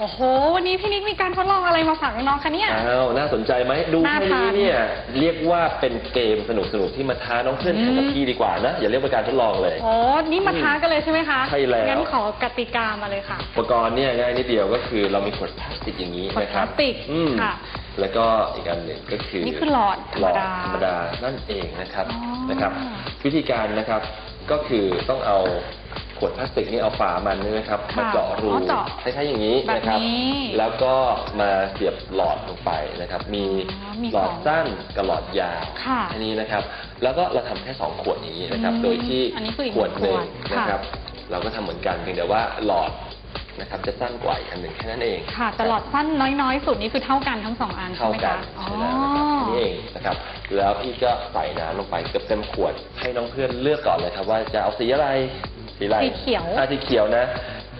โอ้โห วันนี้พี่นิกมีการทดลองอะไรมาฝากน้องๆคะเนี่ย อ้าวน่าสนใจไหมดูน่าแค่ทานนี้เนี่ยเรียกว่าเป็นเกมสนุกๆที่มาท้าน้องเพื่อนอืมแข่งกับพี่ดีกว่านะ อย่าเรียกว่าการทดลองเลย โอ้นี่มาท้ากันเลยใช่ไหมคะใช่แล้ว งั้นขอกติกามาเลยค่ะ อุปกรณ์เนี่ยง่ายนิดเดียวก็คือเรามีขวดพลาสติกอย่างนี้ขวดนะครับพลาสติกอืมค่ะแล้วก็อีกอันหนึ่งก็คือนี่คือหลอดธรรมดาหลอธรรมดานั่นเองนะครับอ๋อ นะครับ วิธีการนะครับก็คือต้องเอา ขวดพลาสติกนี่เอาฝามันนี่นะครับค่ะมาเจาะรูอ๋อเจาะคล้ายๆอย่างนี้นะครับ แบบนี้แล้วก็มาเสียบหลอดลงไปนะครับ มีอ๋อมีหลอดสองสั้นกับหลอดยาวค่ะอันนี้นะครับ แล้วก็เราทำแค่สองขวดอย่างนี้นะครับ อืมโดยที่อันนี้คืออีกขวดหนึ่งขวดค่ะ นะครับ เราก็ทำเหมือนกันเพียงแต่ว่าหลอดนะครับ จะสั้นกว่าอีกอันหนึ่งแค่นั้นเองค่ะแต่หลอดสั้นน้อยๆ สุดนี่คือเท่ากันทั้งสองอันใช่เท่าไหมกัคะนอ๋อ ใช่แล้วนะครับอันนี้เองนะครับ แล้วพี่ก็ใส่น้ำลงไปเกือบเต็มขวด ให้น้องเพื่อนเลือกก่อนเลยครับ ว่าจะเอาสีอะไร สีอะไรสีเขียว อ่าสีเขียวนะ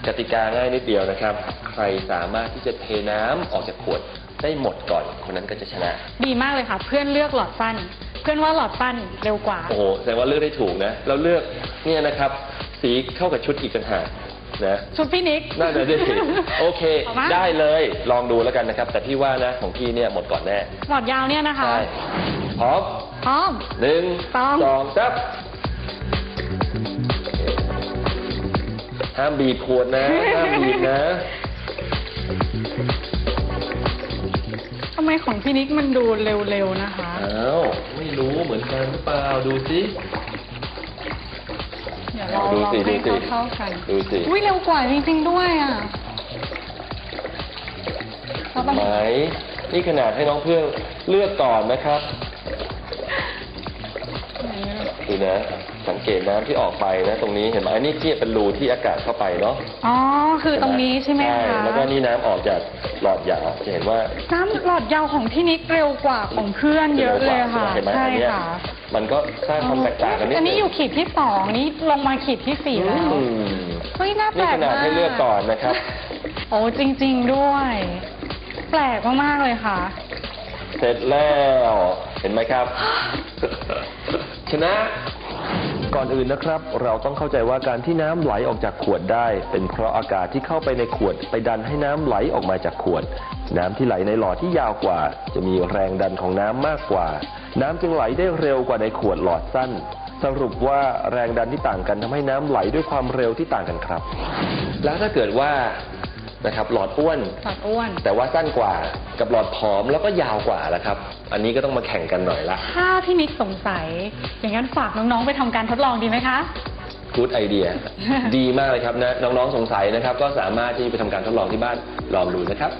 กติกาง่ายนิดเดียวนะครับ ใครสามารถที่จะเทน้ำออกจากขวดได้หมดก่อน คนนั้นก็จะชนะ ดีมากเลยค่ะ เพื่อนเลือกหลอดสั้น เพื่อนว่าหลอดสั้นเร็วกว่า โอ้โหแสดงว่าเลือกได้ถูกนะ เราเลือกเนี่ยนะครับ สีเข้ากับชุดอีกต่างหากนะ ชุดพี่นิก น่าจะได้โอเค เอามา ได้เลย ลองดูแล้วกันนะครับ แต่พี่ว่านะของพี่เนี่ยหมดก่อนแน่ หลอดยาวเนี่ยนะคะ ใช่ พร้อมพร้อมหนึ่งสองสอง ห้ามบีบขวดนะ ห้ามบีบนะ ทำไมของพี่นิกมันดูเร็วๆนะคะ อ้าว ไม่รู้เหมือนกันหรือเปล่า ดูสิ เดี๋ยวเราดูลองสิให้ดูสิเท่าๆกัน ดูสิ อุ้ยเร็วกว่าจริงๆด้วยอะเราต้องไหมนี่ขนาดให้น้องเพื่อนเลือกก่อนนะครับ ดูนะ สังเกตน้ำที่ออกไปนะ ตรงนี้เห็นไหมอันนี้ที่เป็นรูที่อากาศเข้าไปเนาะอ๋อ คือตรงนี้ใช่ไหมคะแล้วก็นี่น้ำออกจากหลอดยาวจะเห็นว่าน้ำหลอดยาวของพี่นิกเร็วกว่าของเพื่อนเยอะเลยค่ะ เห็นไหมใช่อันเนี้ยค่ะมันก็สร้างความแตกต่างกันนิดอันนี้นึงอยู่ขีดที่สองนี่ลงมาขีดที่สี่แล้ว อืมเฮ้ยน่าแปนี่ลขกนาดมากให้เลือกก่อนนะครับ โอ้จริง ๆด้วย แปลกมากๆเลยค่ะ เสร็จแล้ว เห็นไหมครับ ชนะ ก่อนอื่นนะครับ เราต้องเข้าใจว่าการที่น้ำไหลออกจากขวดได้ เป็นเพราะอากาศที่เข้าไปในขวด ไปดันให้น้ำไหลออกมาจากขวด น้ำที่ไหลในหลอดที่ยาวกว่า จะมีแรงดันของน้ำมากกว่า น้ำจึงไหลได้เร็วกว่าในขวดหลอดสั้น สรุปว่าแรงดันที่ต่างกันทำให้น้ำไหลด้วยความเร็วที่ต่างกันครับ แล้วถ้าเกิดว่า นะครับ หลอดอ้วน หลอดอ้วน แต่ว่าสั้นกว่ากับหลอดผอมแล้วก็ยาวกว่าละครับ อันนี้ก็ต้องมาแข่งกันหน่อยละถ้าพี่นิกสงสัย อย่างนั้นฝากน้องๆไปทำการทดลองดีไหมคะ กูดไอเดีย ดีมากเลยครับนะน้องๆสงสัยนะครับ ก็สามารถที่ไปทำการทดลองที่บ้านลองดูนะครับ